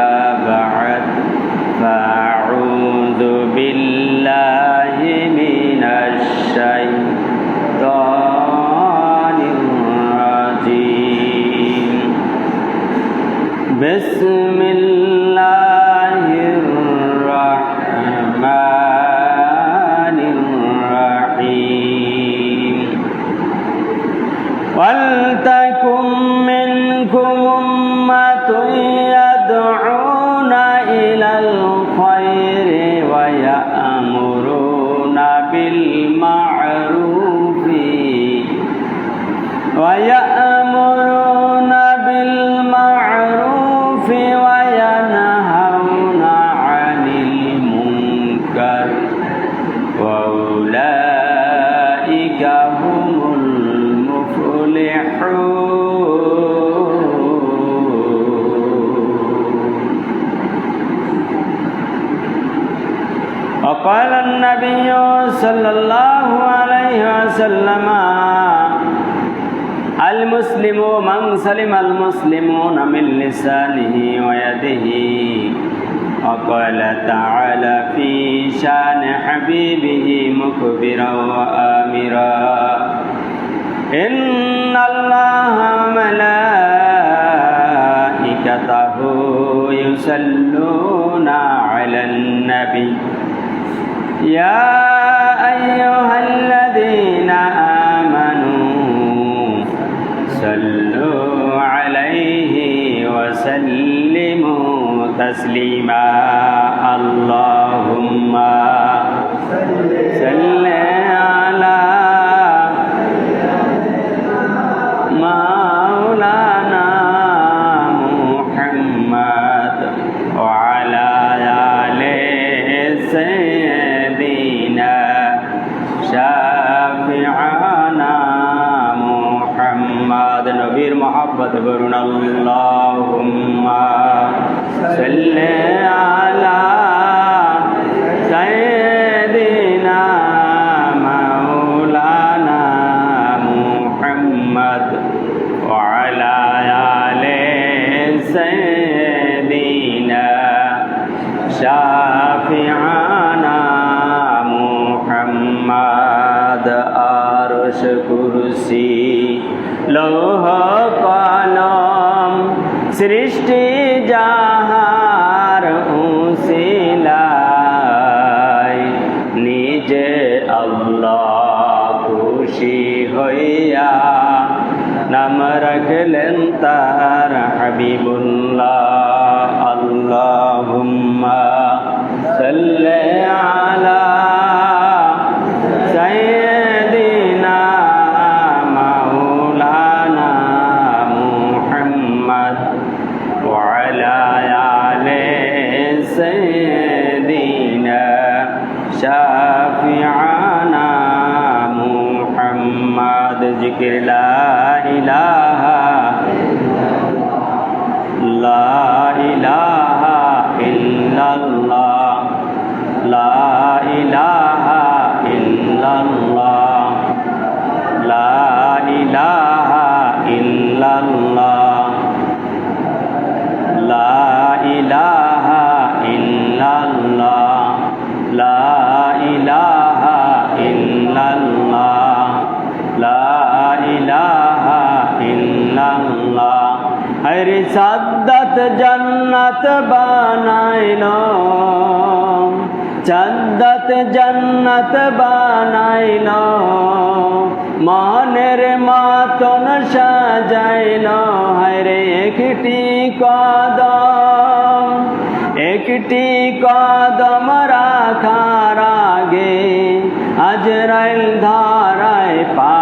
Uh, صلى الله عليه وسلم. المسلم من سلم المسلمون من لسانه ويده. وقال تعالى في شان حبيبه مخبرا وآمرا. إن الله وملائكته يصلون على النبي. يا أيها সাদ্দাত জান্নাত বানাইলো। চাদ্দাত জান্নাত বানাইলো। মনের মাতন সাজাইলো। হরে একটি কদম একটি কদম রাখার আগে আজরাইল ধারায় পাঠাইলা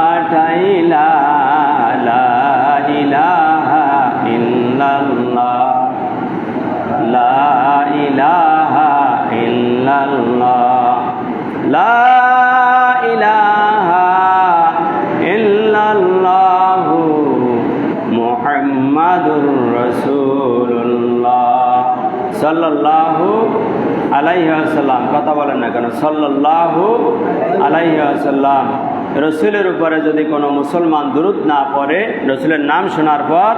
ইলাহা ইল্লাল্লাহু সাল্লাল্লাহু কথা বলেন না কেন? সাল্লাল্লাহু আলাইহি ওয়াসাল্লাম। রসুলের উপরে যদি কোনো মুসলমান দুরুদ না পড়ে, রসুলের নাম শোনার পর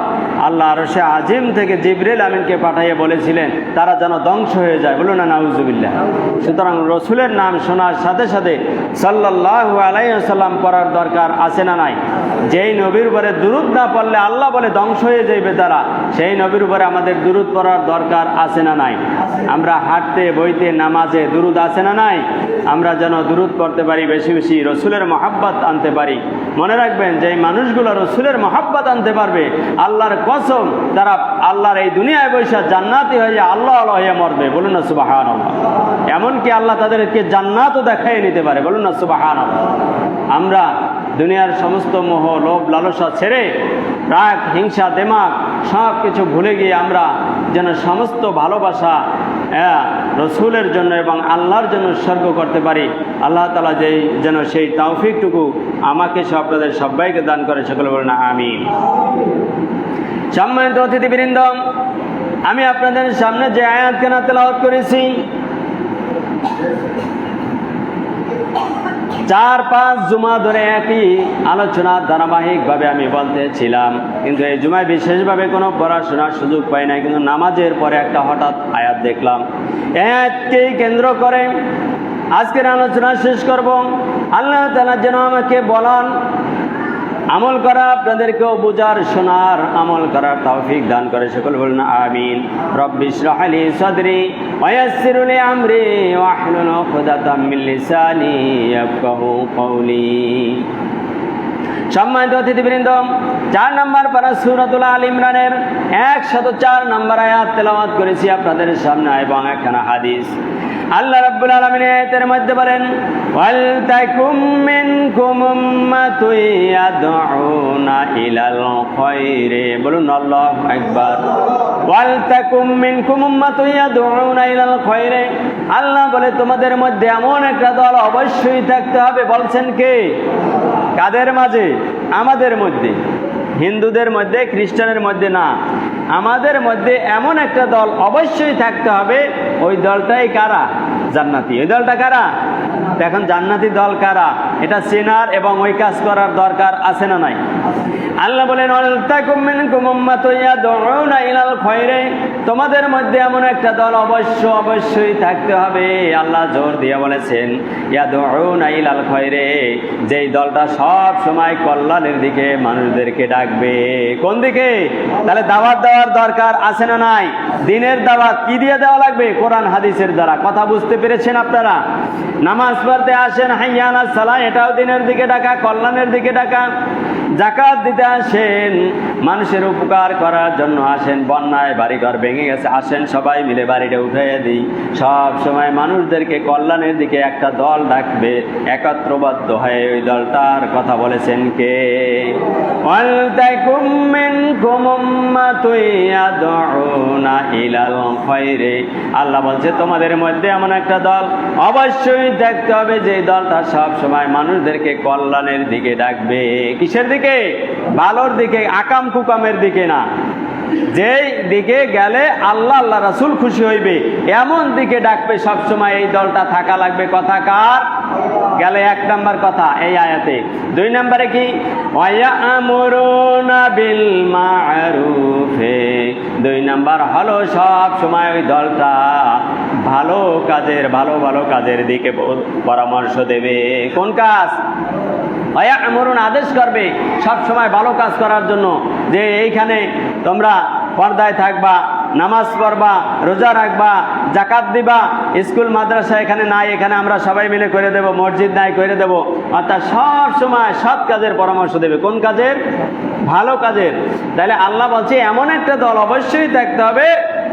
আল্লাহ রসে আজিম থেকে জিবরিল আমিনকে পাঠাইয়ে বলেছিলেন, তারা যেন ধ্বংস হয়ে যায়। বলুন না, নাউজুবিল্লাহ। সুতরাং রসুলের নাম শোনার সাথে সাথে সাল্লাহ আলাইসাল্লাম পড়ার দরকার আছে না নাই? যেই নবীর উপরে দুরুদ না পড়লে আল্লাহ বলে ধ্বংস হয়ে যাইবে তারা, সেই নবীর উপরে আমাদের দুরুদ পড়ার দরকার আছে না নাই? আমরা হাঁটতে, বইতে, নামাজে দুরুদ আছে না নাই? আমরা যেন দুরুদ পড়তে পারি বেশি বেশি। রসুলের মহাব্বাত আনতে পারি। মনে রাখবেন যে এই মানুষগুলো রসুলের মহাব্বাত আনতে পারবে, আল্লাহর কসম, তারা আল্লাহর এই দুনিয়ায় বৈশা জান্নাতি হয়ে আল্লাহ আল্লাহ হয়ে মরবে। বলুন না সুবাহান এমনকি আল্লাহ তাদেরকে জান্নাতও দেখাই নিতে পারে। বলুন না সুবাহান আমরা দুনিয়ার সমস্ত মোহ, লোভ, লালসা ছেড়ে রাগ, হিংসা দেমাগ সব কিছু ভুলে গিয়ে আমরা যেন সমস্ত ভালোবাসা রসুলের জন্য এবং আল্লাহর জন্য উৎসর্গ করতে পারি। আল্লাহ তালা যেই যেন সেই তাওফিকটুকু আমাকে সব আপনাদের সবাইকে দান করে, সকলে না আমি সম্মানিত অতিথিবৃন্দ, আমি আপনাদের সামনে যে আয়াতকে না তেলাওয়াত করেছি চার পাঁচ জুমা ধরে একই আলোচনা ধারাবাহিকভাবে আমি বলতেছিলাম। কিন্তু এই জুমায় বিশেষভাবে কোনো পড়াশোনার সুযোগ পাই নাই, কিন্তু নামাজের পরে একটা হঠাৎ আয়াত দেখলাম। এতকেই কেন্দ্র করে আজকের আলোচনা শেষ করব। আল্লাহ তালা যেন আমাকে বলান আমল করা আপনাদেরকেও বোঝার, শোনার, আমল করার তৌফিক দান করে সকল বলুন, আমিন। রব্বিশ সদরি ওয়াসসিরুলি আমরি ওয়াহলুল উকদাতাম মিন লিসানি ইয়াফকাহু কওলি। সম্মানিত অতিথিবৃন্দ, চার নম্বর পারা সুরতুল আল ইমরানের একশত চার নম্বর আয়াত তেলাওয়াত করেছি আপনাদের সামনে এবং একখানা হাদিস। আল্লাহ রাব্বুল আলামিন আয়াতের মধ্যে বলেন বলুন ওয়াল আল্লাহ বলে, তোমাদের মধ্যে এমন একটা দল অবশ্যই থাকতে হবে। বলছেন কে? কাদের মাঝে? আমাদের মধ্যে। হিন্দুদের মধ্যে, খ্রিস্টানের মধ্যে না। আমাদের মধ্যে এমন একটা দল অবশ্যই থাকতে হবে, ওই দলটাই কারা? জান্নাতি। ওই দলটা কারা? এখন জান্নাতি দল কারা? এটা চেনার এবং ওই কাজ করার দরকার আছে না নাই? আল্লাহ বলেন তোমাদের মধ্যে এমন একটা দল অবশ্য অবশ্যই থাকতে হবে, আল্লাহ জোর দিয়ে বলেছেন খয়রে। যেই দলটা সব সময় কল্যাণের দিকে মানুষদেরকে ডাকবে। কোন দিকে? তাহলে দাওয়াত দেওয়ার দরকার আছে না নাই? দিনের দাওয়াত কি দিয়ে দেওয়া লাগবে? কোরআন, হাদিসের দ্বারা। কথা বুঝতে পেরেছেন আপনারা? নামাজ পড়তে আসেন, হাইয়ানা সালা এটাও দিনের দিকে ডাকা, কল্যাণের দিকে ডাকা। জাকাত দিতে আসেন, মানুষের উপকার করার জন্য আসেন, বন্যায় বাড়িঘর ভেঙে গেছে, আসেন, সবাই মিলে বাড়িটা উঠাইয়ে দিই। সব সময় মানুষদেরকে কল্যাণের দিকে একটা দল ডাকবে, একত্রবদ্ধ হয়ে ওই দলটার কথা বলেছেন কে? আল্লাহ বলছে, তোমাদের মধ্যে এমন একটা দল অবশ্যই দেখতে হবে, যে দলটা সব সময় মানুষদেরকে কল্যাণের দিকে ডাকবে। কিসের দিকে? ভালোর দিকে, আকাম কুকামের দিকে না। যেই দিকে গেলে আল্লাহ আল্লাহ রাসুল খুশি হইবে, এমন দিকে ডাকবে সবসময় এই দলটা থাকা লাগবে। কথা কার? গেলে এক নাম্বার কথা এই আয়াতে। দুই নম্বরে কি? বিল দুই নাম্বার হলো সব সময় ওই দলটা ভালো কাজের, ভালো ভালো কাজের দিকে পরামর্শ দেবে। কোন কাজ? অয়া আমরুন আদেশ করবে সব সময় ভালো কাজ করার জন্য যে এইখানে তোমরা পর্দায় থাকবা, নামাজ পড়বা, রোজা রাখবা জাকাত দিবা, স্কুল, মাদ্রাসা এখানে নাই, এখানে আমরা সবাই মিলে করে দেব, মসজিদ নাই, করে দেব। অর্থাৎ সব সময় সৎ কাজের পরামর্শ দেবে। কোন কাজের? ভালো কাজের। তাহলে আল্লাহ বলছে, এমন একটা দল অবশ্যই থাকতে হবে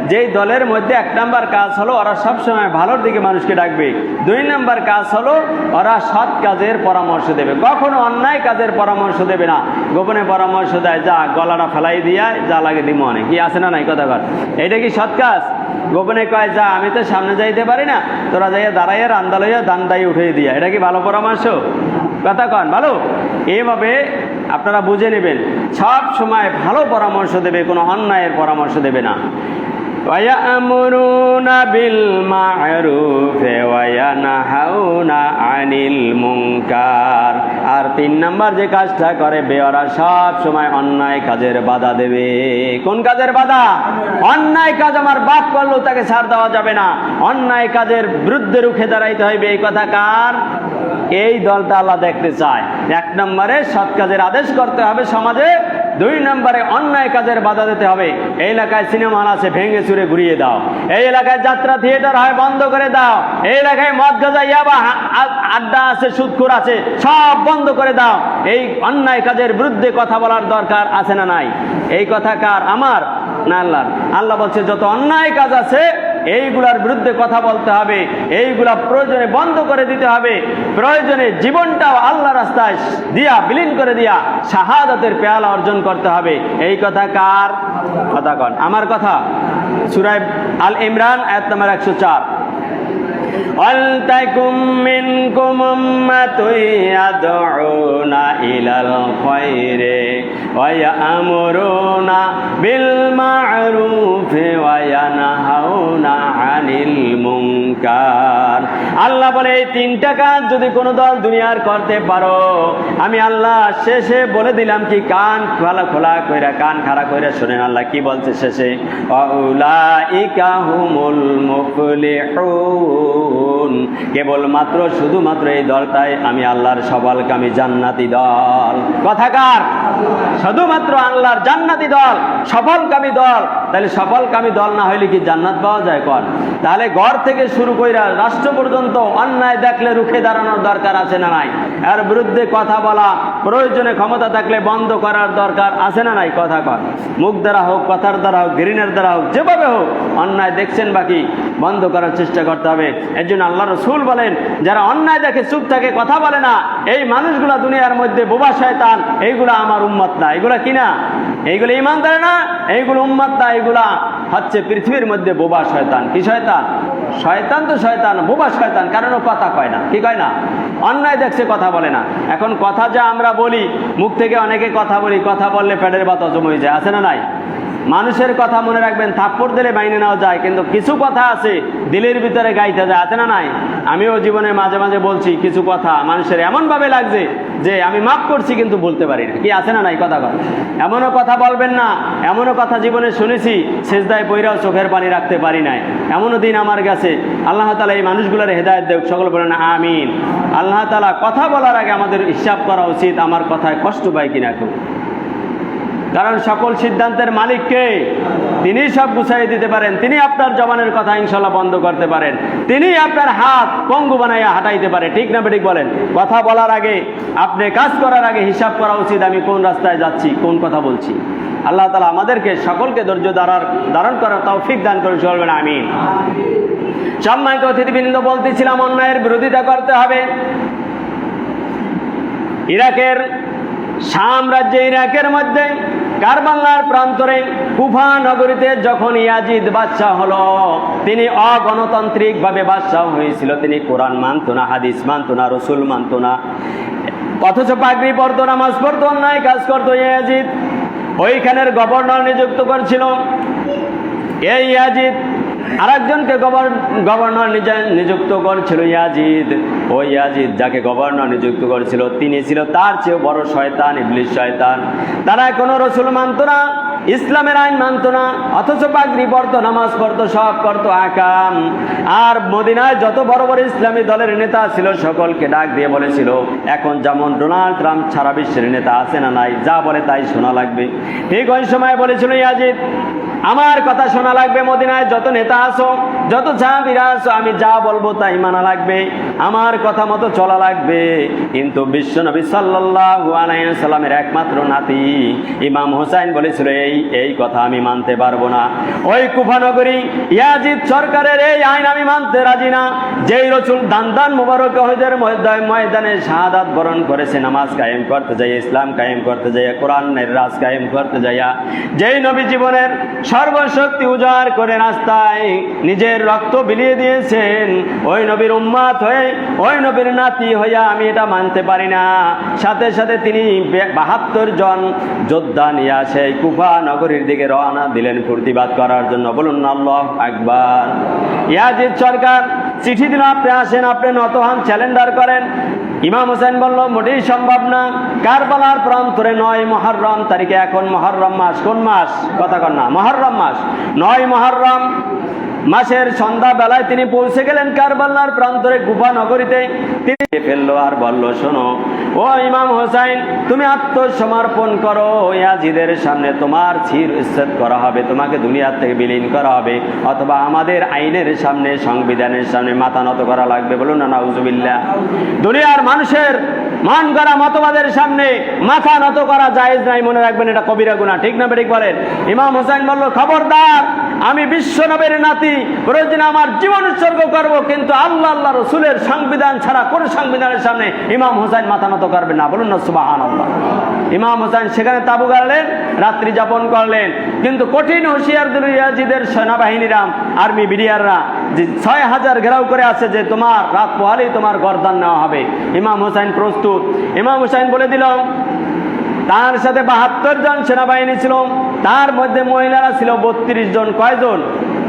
যেই দলের মধ্যে এক নাম্বার কাজ হলো, ওরা সবসময় ভালোর দিকে মানুষকে ডাকবে। দুই নাম্বার কাজ হলো, ওরা সৎ কাজের পরামর্শ দেবে। কখনো অন্যায় কাজের পরামর্শ দেবে না। গোপনে পরামর্শ দেয়, যা গলাটা ফেলাই দিয়া, যা লাগে দিম অনেক। কি আছে না নাই? কথা কর। এটা কি সৎ কাজ? গোপনে কয়, যা, আমি তো সামনে যাইতে পারি না। তোরা যাইয়া দাঁড়াইয়া, রান্দা লইয়া দান দায়ী উঠিয়ে দিয়া। এটা কি ভালো পরামর্শ? কথা কন, ভালো? এইভাবে আপনারা বুঝে নেবেন। সব সময় ভালো পরামর্শ দেবে, কোনো অন্যায়ের পরামর্শ দেবে না। ويأمرون بالمعروف وينهون عن المنكر আর তিন নাম্বার যে কাজটা করে বেয়ারা সব সময় অন্যায় কাজের বাধা দেবে কোন কাজের বাধা অন্যায় কাজ আমার বাপ করলেও তাকে ছাড় দেওয়া যাবে না অন্যায় কাজের বিরুদ্ধে রুখে দাঁড়াইতে হইবে এই কথা কার এই দলটা আল্লাহ দেখতে চায় এক নম্বরে সৎ কাজের আদেশ করতে হবে সমাজে দুই নম্বরে অন্যায় কাজের বাধা দিতে হবে। এই এলাকায় সিনেমা হল আছে, ভেঙে চুরে ঘুরিয়ে দাও। এই এলাকায় যাত্রা থিয়েটার হয়, বন্ধ করে দাও। এই এলাকায় মদ গাজা, ইয়াবা আড্ডা আছে সুদখোর আছে, সব বন্ধ করে দাও। এই অন্যায় কাজের বিরুদ্ধে কথা বলার দরকার আছে না নাই? এই কথা কার? আমার? না আল্লাহ আল্লাহ বলছে, যত অন্যায় কাজ আছে এইগুলার বিরুদ্ধে কথা বলতে হবে, এইগুলা প্রয়োজনে বন্ধ করে দিতে হবে, প্রয়োজনে জীবনটাও আল্লাহ রাস্তায় দিয়া, বিলীন করে দিয়া শাহাদাতের পেয়ালা অর্জন করতে হবে। এই কথা কার? কথা কন। আমার কথা? সুরাই আল ইমরান, আয়াত নাম্বার একশো চার। ولتكن منكم أمة يدعون إلى الخير ويأمرون بالمعروف وينهون عن মুনকার। আল্লাহ বলে, এই তিনটা কাজ যদি কোনো দল দুনিয়ার করতে পারো, আমি আল্লাহ শেষে বলে দিলাম কি, কান খোলা খোলা কইরা, কান খাড়া কইরা শোনেন আল্লাহ কি বলছে শেষে? অউলাইকা হুমুল কেবলমাত্র, শুধুমাত্র এই দলটাই আমি আল্লাহর সবালকে আমি জান্নাতি দল। কথাকার শুধুমাত্র আল্লাহর জান্নাতি দল, সফলকামী দল তাহলে সফলকামী দল না হইলে কি জান্নাত পাওয়া যায় কর তাহলে ঘর থেকে শুরু কইরা রাষ্ট্র পর্যন্ত অন্যায় দেখলে রুখে দাঁড়ানোর দরকার আছে না নাই? এর বিরুদ্ধে কথা বলা, প্রয়োজনে ক্ষমতা থাকলে বন্ধ করার দরকার আছে না নাই কথা কর মুখ দ্বারা হোক, কথার দ্বারা হোক গ্রিনের দ্বারা হোক, যেভাবে হোক, অন্যায় দেখছেন বাকি বন্ধ করার চেষ্টা করতে হবে। এর জন্য আল্লাহ রসুল বলেন, যারা অন্যায় দেখে চুপ থাকে, কথা বলে না, এই মানুষগুলা দুনিয়ার মধ্যে বোবা শয়তান, এইগুলা আমার উম্মত না। এগুলা কি না? এইগুলো ইমান করে না, এইগুলো উম্মত এইগুলা হচ্ছে পৃথিবীর মধ্যে বোবা শয়তান। কি শয়তান? শয়তান তো শয়তান, বোবা শয়তান, কারণ ও কথা কয় না। কি কয় না? অন্যায় দেখছে, কথা বলে না। এখন কথা যা আমরা বলি, মুখ থেকে অনেকে কথা বলি, কথা বললে পেটের বাতা জমে যায়, আছে না নাই? মানুষের কথা মনে রাখবেন, থাপ্পড় দিলে বাইনে নেওয়া যায়, কিন্তু কিছু কথা আছে, দিলের ভিতরে গাইতে যায়, আছে না নাই? আমিও জীবনে মাঝে মাঝে বলছি, কিছু কথা মানুষের এমনভাবে লাগছে যে আমি মাফ করছি কিন্তু বলতে পারি না কি আছে না নাই কথা কথা এমনও কথা বলবেন না, এমনও কথা জীবনে শুনেছি শেষদায় বইরাও চোখের পানি রাখতে পারি নাই। এমনও দিন আমার কাছে। আল্লাহ তালা এই মানুষগুলোর হেদায়ত দেখ সকল বলেন, আমিন। আল্লাহ তালা কথা বলার আগে আমাদের হিসাব করা উচিত, আমার কথায় কষ্ট পায় কিনা কেউ কারণ সকল সিদ্ধান্তের মালিককে তিনি সব গুছাই দিতে পারেন। তিনি আপনার জবানের কথা ইনশাল্লাহ বন্ধ করতে পারেন। তিনি আপনার হাত পঙ্গু বানাইয়া হাঁটাইতে পারে। ঠিক না বেঠিক বলেন? কথা বলার আগে, আপনি কাজ করার আগে হিসাব করা উচিত আমি কোন রাস্তায় যাচ্ছি, কোন কথা বলছি। আল্লাহ তালা আমাদেরকে সকলকে ধৈর্য ধারার, ধারণ করার তৌফিক দান করে চলবেন আমিন। সম্মানিত অতিথিবৃন্দ, বলতেছিলাম অন্যায়ের বিরোধিতা করতে হবে। ইরাকের শাম রাজ্যে ইরাকের মধ্যে কারবাল্লার প্রান্তরে কুফা নগরীতে যখন ইয়াজিদ বাদশাহ হল, তিনি অগণতান্ত্রিক ভাবে বাদশাহ হয়েছিল। তিনি কোরআন মানত না, হাদিস মানত না, রসুল মানত না। অথচ পাগড়ি পড়তো নামাজ পড়তো, অন্যায় কাজ করতো ইয়াজিদ। ওইখানের গভর্নর নিযুক্ত করছিল। এই ইয়াজিদ আরেকজনকে গভর্নর নিজে- নিযুক্ত করছিল ইয়াজিদ। ওই ইয়াজিদ যাকে গভর্নর নিযুক্ত করেছিল, তিনি ছিল তার চেয়েও বড় শয়তান ইবলিশ শয়তান। তারা কোনো রসুল মানত না, ইসলামের আইন মানত না, অথচ পাগড়ি পড়তো নামাজ পড়তো সব করতো, আকাম। আর মদিনায় যত বড় বড় ইসলামী দলের নেতা ছিল, সকলকে ডাক দিয়ে বলেছিল, এখন যেমন ডোনাল্ড ট্রাম্প সারা বিশ্বের নেতা আছে না নাই, যা বলে তাই শোনা লাগবে। ঠিক ওই সময় বলেছিল ইয়াজিদ আমার কথা শোনা লাগবে মদিনায়, যত নেতা আসো যত যা আসো আমি যা বলব তাই মানা লাগবে। আমার কথা মতো চলা লাগবে। কিন্তু বিশ্ব নবী আলাইহি একমাত্র নাতি ইমাম হোসাইন বলেছিল, এই এই কথা আমি মানতে পারব না। ওই কুফানগরী ইয়াজিদ সরকারের এই আইন আমি মানতে রাজি না। যেই রসুল দান দান মুবারক হজের ময়দানে শাহাদাত বরণ করেছে, নামাজ কায়েম করতে যাই ইসলাম কায়েম করতে যাইয়া, কোরআনের রাজ কায়েম করতে যাইয়া, যেই নবী জীবনের সর্বশক্তি উজাড় করে রাস্তায় নিজের রক্ত বিলিয়ে দিয়েছেন, ওই নবীর উম্মাত হয়ে ওই নবীর নাতি হইয়া আমি এটা মানতে পারি না। সাথে সাথে তিনি বাহাত্তর জন যোদ্ধা নিয়ে আসে কুফা নগরীর দিকে রওনা দিলেন প্রতিবাদ করার জন্য। বলুন আল্লাহ একবার ইয়াজিদ সরকার, চিঠি দিল আপনি আসেন, আপনি নত হন চ্যালেঞ্জার করেন। ইমাম হোসেন বলল, মোটেই সম্ভব না। কারবালার প্রান্তরে নয় মহরম তারিখে এখন মহরম মাস। কোন মাস? কথা কন না, মহরম মাস। নয় মহরম। মাসের সন্ধ্যা বেলায় তিনি পৌঁছে গেলেন কারবাল্লার প্রান্তরে গুফা নগরীতে। ফেলল আর বলল, শোনো, ও ইমাম হোসাইন, তুমি আত্মসমর্পণ করো। ইয়াজিদের সামনে তোমার ছির উচ্ছেদ করা হবে, তোমাকে দুনিয়ার থেকে বিলীন করা হবে, অথবা আমাদের আইনের সামনে, সংবিধানের সামনে মাথা নত করা লাগবে। বলুন না নাউজুবিল্লাহ। দুনিয়ার মানুষের মান করা মতবাদের সামনে মাথা নত করা জায়েজ নাই, মনে রাখবেন এটা কবিরা গুণা ঠিক না বেঠিক বলেন? ইমাম হোসেন বলল, খবরদার, আমি বিশ্ব নবের নাতি প্রয়োজনে আমার জীবন উৎসর্গ করব, কিন্তু আল্লাহ আল্লাহ রসুলের সংবিধান ছাড়া কোন সংবিধানের সামনে ইমাম হোসেন মাথা নত করবে না। বলুন না সুবাহান ইমাম হোসেন সেখানে তাবু গাড়লেন রাত্রি যাপন করলেন। কিন্তু কঠিন হুঁশিয়ার দুরিয়াজিদের সেনাবাহিনীরা, আর্মি বিডিয়াররা যে ছয় হাজার ঘেরাও করে আছে যে তোমার রাত পোহালেই তোমার গরদান নেওয়া হবে। ইমাম হোসেন প্রস্তুত। ইমাম হোসেন বলে দিল, তার সাথে বাহাত্তর জন সেনাবাহিনী ছিল, তার মধ্যে মহিলারা ছিল বত্রিশ জন। কয়জন?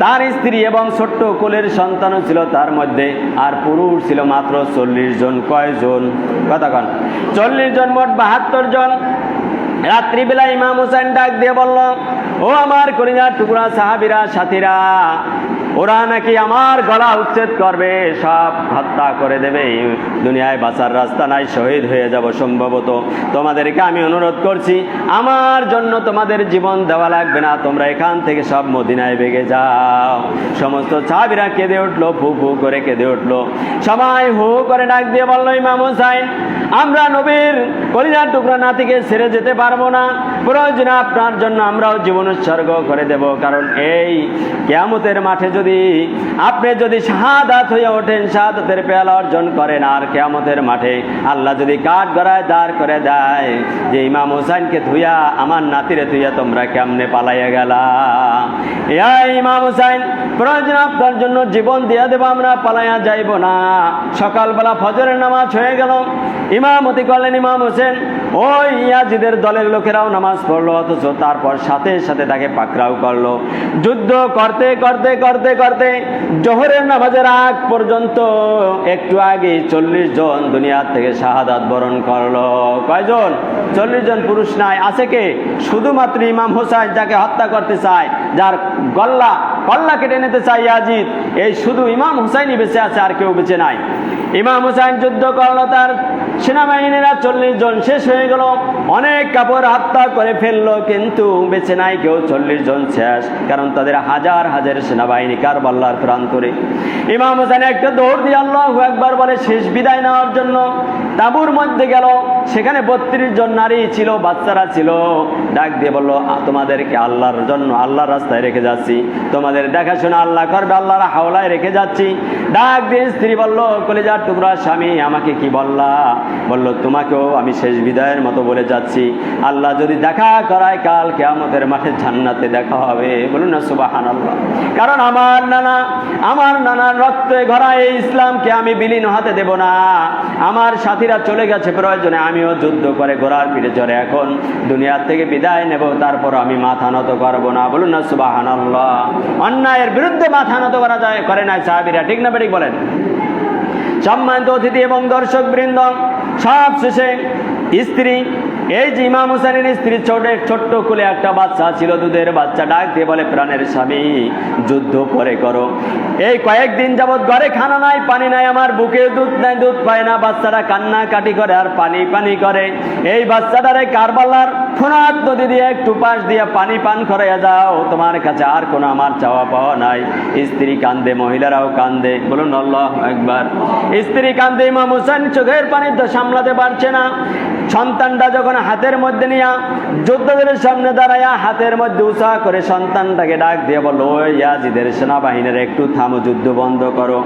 তার স্ত্রী এবং ছোট্ট কোলের সন্তানও ছিল তার মধ্যে, আর পুরুষ ছিল মাত্র চল্লিশ জন। কয়জন? কন। চল্লিশ জন মোট বাহাত্তর জন। রাত্রিবেলা ইমাম হোসেন ডাক দিয়ে বলল, ও আমার কলিজার টুকরা সাহাবিরা, সাথীরা ওরা নাকি আমার গলা উচ্ছেদ করবে, সব হত্যা করে দেবে। দুনিয়ায় বাঁচার রাস্তা নাই, শহীদ হয়ে যাব সম্ভবত। তোমাদেরকে আমি অনুরোধ করছি, আমার জন্য তোমাদের জীবন দেওয়া লাগবে না, তোমরা এখান থেকে সব মদিনায় বেগে যাও। সমস্ত ছাবিরা কেঁদে উঠল, ফু ফু করে কেঁদে উঠল। সবাই হু করে ডাক দিয়ে বলল, ইমাম হোসাইন, আমরা নবীর কলিজার টুকরা নাতিকে ছেড়ে যেতে পারব না। প্রয়োজনে আপনার জন্য আমরাও জীবন উৎসর্গ করে দেব, কারণ এই কেয়ামতের মাঠে যদি আপনি যদি শাহাদাত হয়ে ওঠেন, শাহাদাতের পেয়ালা অর্জন করেন, আর কেয়ামতের মাঠে আল্লাহ যদি কাঠ গড়ায় দাঁড় করে দেয়, যে ইমাম হোসাইনকে ধুইয়া আমার নাতিরে ধুইয়া তোমরা কেমনে পালাইয়া গেলা? ইমাম হোসাইন, প্রয়োজন আপনার জন্য জীবন দিয়া দেবো, আমরা পালাইয়া যাইব না। সকালবেলা ফজরের নামাজ হয়ে গেল। ইমামতি করলেন ইমাম হোসেন। ওই ইয়াজিদের দলের লোকেরাও নামাজ পড়ল, অথচ তারপর সাথে সাথে তাকে পাকড়াও করল। যুদ্ধ করতে করতে করতে করতে করতে জোহরের নামাজের আগ পর্যন্ত একটু আগে চল্লিশ জন দুনিয়ার থেকে শাহাদাত বরণ করল। কয়জন? চল্লিশ জন পুরুষ নাই। আছে কে? শুধুমাত্র ইমাম হোসাইন যাকে হত্যা করতে চায়, যার গল্লা গল্লা কেটে নিতে চাই ইয়াজিদ। এই শুধু ইমাম হুসাইনই বেঁচে আছে আর কেউ বেঁচে নাই। ইমাম হুসাইন যুদ্ধ করল, তার সেনাবাহিনীরা চল্লিশ জন শেষ হয়ে গেল। অনেক কাপড় হত্যা করে ফেলল, কিন্তু বেঁচে নাই কেউ। চল্লিশ জন শেষ, কারণ তাদের হাজার হাজার সেনাবাহিনী কার কারবাল্লার প্রান্তরে। ইমাম হোসেন একটা দৌড় দিয়ে আল্লাহ একবার বলে, শেষ বিদায় নেওয়ার জন্য। তাঁবুর মধ্যে গেল। সেখানে বত্রিশ জন নারী ছিল, বাচ্চারা ছিল। ডাক দিয়ে বলল তোমাদেরকে আল্লাহর জন্য আল্লাহর রাস্তায় রেখে যাচ্ছি। তোমাদের দেখাশোনা আল্লাহ করবে, আল্লাহর হাওলায় রেখে যাচ্ছি। ডাক দিয়ে স্ত্রী বলল, কলেজার টুকরা স্বামী, আমাকে কি বললা? বলল, তোমাকেও আমি শেষ বিদায়ের মতো বলে যাচ্ছি। আল্লাহ যদি দেখা করায়, কাল কেয়ামতের মাঠে জান্নাতে দেখা হবে। বলুন না সুবাহান আল্লাহ কারণ আমার নানা, আমার নানার রক্তে ঘরা এই ইসলামকে আমি বিলীন হাতে দেব না। আমার সাথীরা চলে গেছে প্রয়োজনে, আমিও যুদ্ধ করে ঘোড়ার পিঠে চড়ে। এখন দুনিয়ার থেকে বিদায় নেব, তারপর আমি মাথা নত করব না। বলুন না সুবাহান অন্যায়ের বিরুদ্ধে মাথা নত করা যায়, করে নাই সাহাবিরা। ঠিক না বেঠিক বলেন? সম্মানিত অতিথি এবং দর্শক বৃন্দ, সব শেষে স্ত্রী এই যে ইমাম হুসেনের স্ত্রী ছোট, ছোট্ট কুলে একটা বাচ্চা ছিল, দুধের বাচ্চা ডাক দিয়ে বলে, প্রাণের স্বামী, যুদ্ধ পরে করো। এই কয়েকদিন যাবৎ ঘরে খানা নাই, পানি নাই, আমার বুকে দুধ নাই, দুধ পায় না, বাচ্চারা কান্না কাটি করে আর পানি পানি করে। এই বাচ্চাটারে কারবালার ফোনাত নদী দিয়ে একটু পাশ দিয়ে পানি পান করাইয়া যাও। তোমার কাছে আর কোনো আমার চাওয়া পাওয়া নাই। স্ত্রী কান্দে, মহিলারাও কান্দে। বলুন আল্লাহ একবার স্ত্রী কান্দে, ইমাম হোসেন চোখের পানি তো সামলাতে পারছে না। সন্তানটা যখন হাতের মধ্যে নিয়া যোদ্ধাদের সামনে দাঁড়াইয়া হাতের মধ্যে উৎসাহ করে সন্তানটাকে ডাক দিয়ে বলল, "ওই ইয়াজিদের সেনাবাহিনীর একটু থামো, যুদ্ধ বন্ধ করো।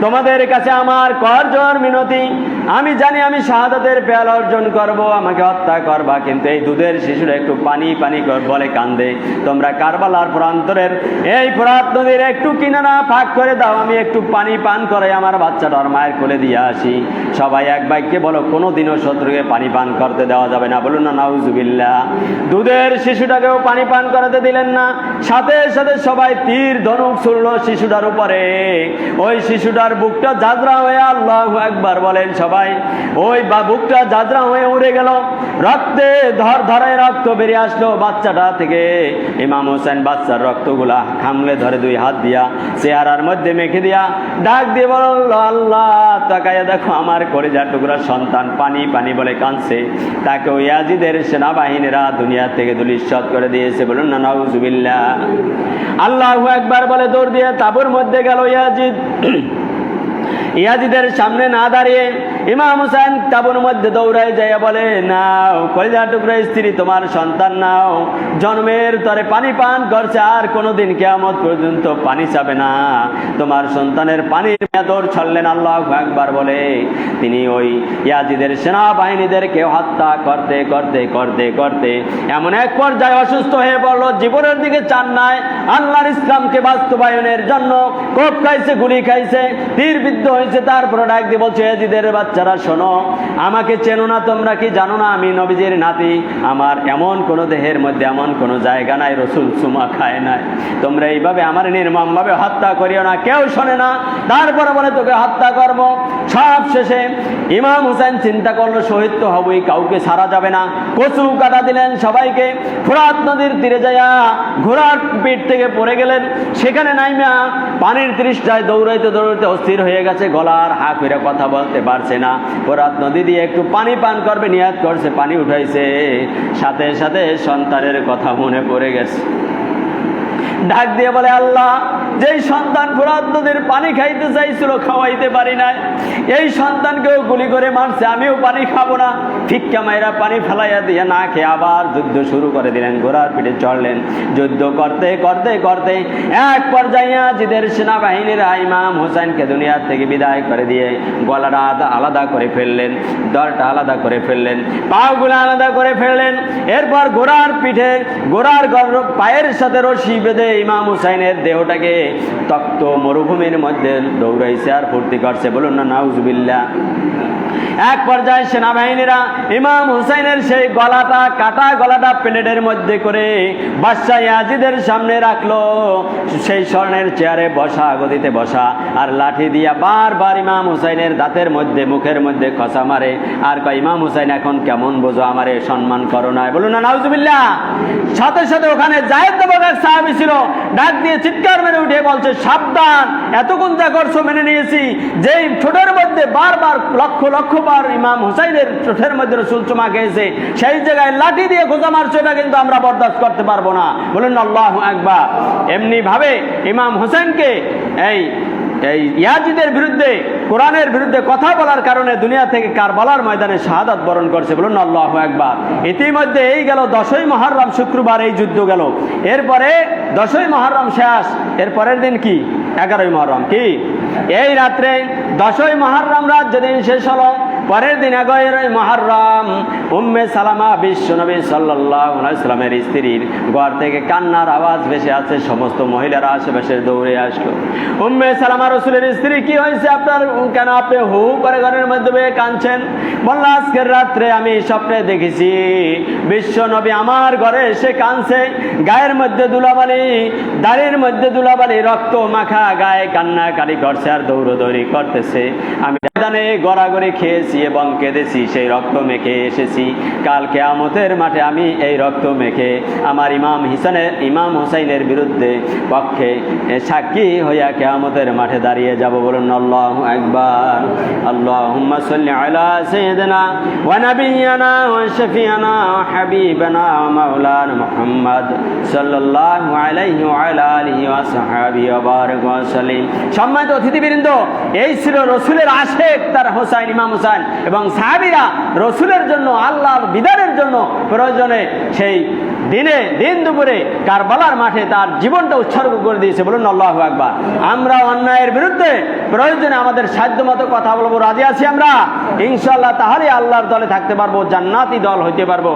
তোমাদের কাছে আমার কর জোর মিনতি। আমি জানি আমি শাহাদাতের পেয়াল অর্জন করব, আমাকে হত্যা করবা, কিন্তু এই দুধের শিশুরা একটু পানি পানি বলে কান্দে। তোমরা কারবালার প্রান্তরের এই ফরাত নদীর একটু কিনারা ফাঁক করে দাও, আমি একটু পানি পান করে আমার বাচ্চাটার মায়ের কোলে দিয়ে আসি। সবাই এক বাক্যে বলো, কোনোদিনও শত্রুকে পানি পান করতে দেওয়া যাবে না। বলুন না নাউজুবিল্লা দুধের শিশুটাকেও পানি পান করাতে দিলেন না। সাথে সাথে সবাই তীর ধনুক ছুড়লো শিশুটার উপরে। ওই শিশুটার বুকটা জাজরা হয়ে আল্লাহ একবার বলেন সবাই। ওই বা বুকটা জাজরা হয়ে উড়ে গেল। রক্তে ধর ধর ধরায় রক্ত বেরিয়ে আসলো বাচ্চাটা থেকে। ইমাম হোসেন বাচ্চার রক্তগুলা খামলে ধরে দুই হাত দিয়া, চেহারার মধ্যে মেখে দিয়া ডাক দিয়ে বলল, আল্লাহ তাকাইয়া দেখো আমার কলেজা টুকরা সন্তান পানি পানি বলে কাঁদছে। তাকে ওই ইয়াজিদের সেনাবাহিনীরা দুনিয়া থেকে দুলিশ্বাত করে দিয়েছে বলুন না, নাউজুবিল্লাহ। আল্লাহ একবার বলে দৌড় দিয়ে তাবুর মধ্যে গেল ইয়াজিদ। ইয়াজিদের সামনে না দাঁড়িয়ে ইমাম হোসেন তাবুর মধ্যে দৌড়ায় যায় বলে, নাও কলিজা টুকরা স্ত্রী তোমার সন্তান নাও। জন্মের তরে পানি পান করছে, আর কোনোদিন কেয়ামত পর্যন্ত পানি চাবে না। তোমার সন্তানের পানির মেদর ছড়লেন আল্লাহ একবার বলে। তিনি ওই ইয়াজিদের সেনাবাহিনীদেরকে হত্যা করতে করতে করতে করতে এমন এক পর্যায়ে অসুস্থ হয়ে পড়ল। জীবনের দিকে চান নাই। আল্লাহর ইসলামকে বাস্তবায়নের জন্য কোপ খাইছে, গুলি খাইছে তীর বিদ্ধ হয়েছে। তারপর ডাক দিয়ে বলছে এজিদের বাচ্চারা, শোনো, আমাকে চেনো না তোমরা কি জানো না? আমি নবীজির নাতি। আমার এমন কোনো দেহের মধ্যে এমন কোনো জায়গা নাই, রসুল সুমা খায় নাই। তোমরা এইভাবে আমার নির্মমভাবে হত্যা করিও না, কেউ শোনে না। তারপরে বলে, তোকে হত্যা করব। সব শেষে ইমাম হোসেন চিন্তা করল, শহীদ তো হবই, কাউকে সারা যাবে না। কচু কাটা দিলেন সবাইকে। ফোরাত নদীর তীরে যাইয়া ঘোড়ার পিঠ থেকে পড়ে গেলেন। সেখানে নাইমা পানির তৃষ্টায় দৌড়াইতে দৌড়াইতে অস্থির হয়ে গেছে। গলার হা কথা বলতে পারছে না। ফোরাত নদী দিয়ে একটু পানি পান করবে, নিয়াত করছে, পানি উঠাইছে। সাথে সাথে সন্তানের কথা মনে পড়ে গেছে। ডাক দিয়ে বলে, আল্লাহ যেই সন্তান ফোরাত নদীর পানি খাইতে চাইছিল, খাওয়াইতে পারি নাই। এই সন্তানকেও গুলি করে মারছে, আমিও পানি খাব না। ফিক্কা মায়েরা পানি ফেলাইয়া দিয়ে না খেয়ে আবার যুদ্ধ শুরু করে দিলেন, ঘোড়ার পিঠে চড়লেন। যুদ্ধ করতে করতে করতে এক পর্যায়ে জিদের সেনাবাহিনীরা ইমাম হোসেনকে দুনিয়ার থেকে বিদায় করে দিয়ে গলাটা আলাদা করে ফেললেন, দলটা আলাদা করে ফেললেন, পাগুলো আলাদা করে ফেললেন। এরপর ঘোড়ার পিঠে, ঘোড়ার পায়ের সাথে রশি বেঁধে ইমাম হুসাইনের দেহটাকে তক্ত মরুভূমির মধ্যে দৌড়াইছে আর ফুর্তি করছে। বলুন না নাউজবিল্লা এক পর্যায়ে সেনাবাহিনীরা ইমাম হুসাইনের সেই গলাটা, কাটা গলাটা প্লেটের মধ্যে করে বাদশাহ ইয়াজিদের সামনে রাখল। সেই স্বর্ণের চেয়ারে বসা, গদিতে বসা আর লাঠি দিয়া বারবার ইমাম হুসাইনের দাঁতের মধ্যে, মুখের মধ্যে খসা মারে। আর কয়, ইমাম হুসাইন, এখন কেমন বোঝো আমারে? সম্মান করো না বলুন না, নাউজুবিল্লাহ। সাথে সাথে ওখানে জায়েদ সাহাবি ছিল ডাক দিয়ে চিৎকার মেরে উঠে বলছে, সাবধান, এতক্ষণ যা করছ মেনে নিয়েছি। যেই ঠোঁটের মধ্যে বারবার লক্ষ লক্ষ বার ইমাম হুসাইনের ঠোঁটের মধ্যে রসুল চুমা খেয়েছে, সেই জায়গায় লাঠি দিয়ে খোঁজা মারছো, এটা কিন্তু আমরা বরদাস্ত করতে পারব না। বলুন, আল্লাহ একবার এমনিভাবে ইমাম হোসেনকে এই এই ইয়াজিদের বিরুদ্ধে, কোরআনের বিরুদ্ধে কথা বলার কারণে দুনিয়া থেকে কারবালার ময়দানে শাহাদাত বরণ করছে বলুন আল্লাহ একবার ইতিমধ্যে এই গেল দশই মহারাম শুক্রবার এই যুদ্ধ গেল। এরপরে দশই মহারাম শেষ এর পরের দিন কি? এগারোই মহরম, কি? এই রাত্রে দশই মহারাম রাত যেদিন শেষ হলো পরের দিন এগারোই মহরম। উম্মে সালামা বিশ্ব নবী সাল্লামের স্ত্রীর ঘর থেকে কান্নার আওয়াজ ভেসে আছে সমস্ত মহিলারা আশেপাশে দৌড়ে আসলো। উম্মে সালামা রসুলের স্ত্রী, কি হয়েছে আপনার? কেন আপনি হু করে ঘরের মধ্যে কাঁদছেন? বলল, আজকের রাত্রে আমি স্বপ্নে দেখেছি, বিশ্ব নবী আমার ঘরে এসে কাঁদছে। গায়ের মধ্যে দুলাবালি দাড়ির মধ্যে দুলাবালি রক্ত মাখা, গায়ে কান্নাকারি করছে আর দৌড়দৌড়ি করতেছে। আমি গড়াগড়ি খেয়েছি এবং কেঁদেছি, সেই রক্ত মেখে এসেছি। কাল কেয়ামতের মাঠে আমি এই রক্ত মেখে আমার ইমাম হিসানের, ইমাম হোসাইনের বিরুদ্ধে পক্ষে সাক্ষী হইয়া কেয়ামতের মাঠে দাঁড়িয়ে যাব বলুন, আল্লাহ একবার আল্লাহ সম্মানিত অতিথিবৃন্দ, এই ছিল রসুলের আশেক, তার হোসাইন, ইমাম হোসাইন। এবং সাহাবিরা রসুলের জন্য, আল্লাহর বিধানের জন্য প্রয়োজনে সেই দিনে, দিন দুপুরে কারবালার মাঠে তার জীবনটা উৎসর্গ করে দিয়েছে। বলুন আল্লাহ একবার আমরা অন্যায়ের বিরুদ্ধে প্রয়োজনে আমাদের সাধ্য মতো কথা বলব। রাজি আছি আমরা? ইনশাল্লাহ তাহলে আল্লাহর দলে থাকতে পারব, জান্নাতি দল হইতে পারব।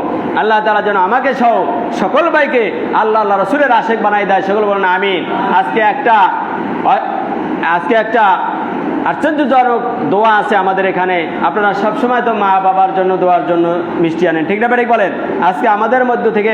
আল্লাহ তালা যেন আমাকে সহ সকল ভাইকে আল্লাহ আল্লাহ রসুলের আশেক বানাই দেয়। সকল বলেন আমিন। আজকে একটা আজকে একটা আশ্চর্যজনক দোয়া আছে আমাদের এখানে। আপনারা সবসময় তো মা বাবার জন্য, দোয়ার জন্য মিষ্টি আনেন। ঠিক না বেড়ে বলেন? আজকে আমাদের মধ্য থেকে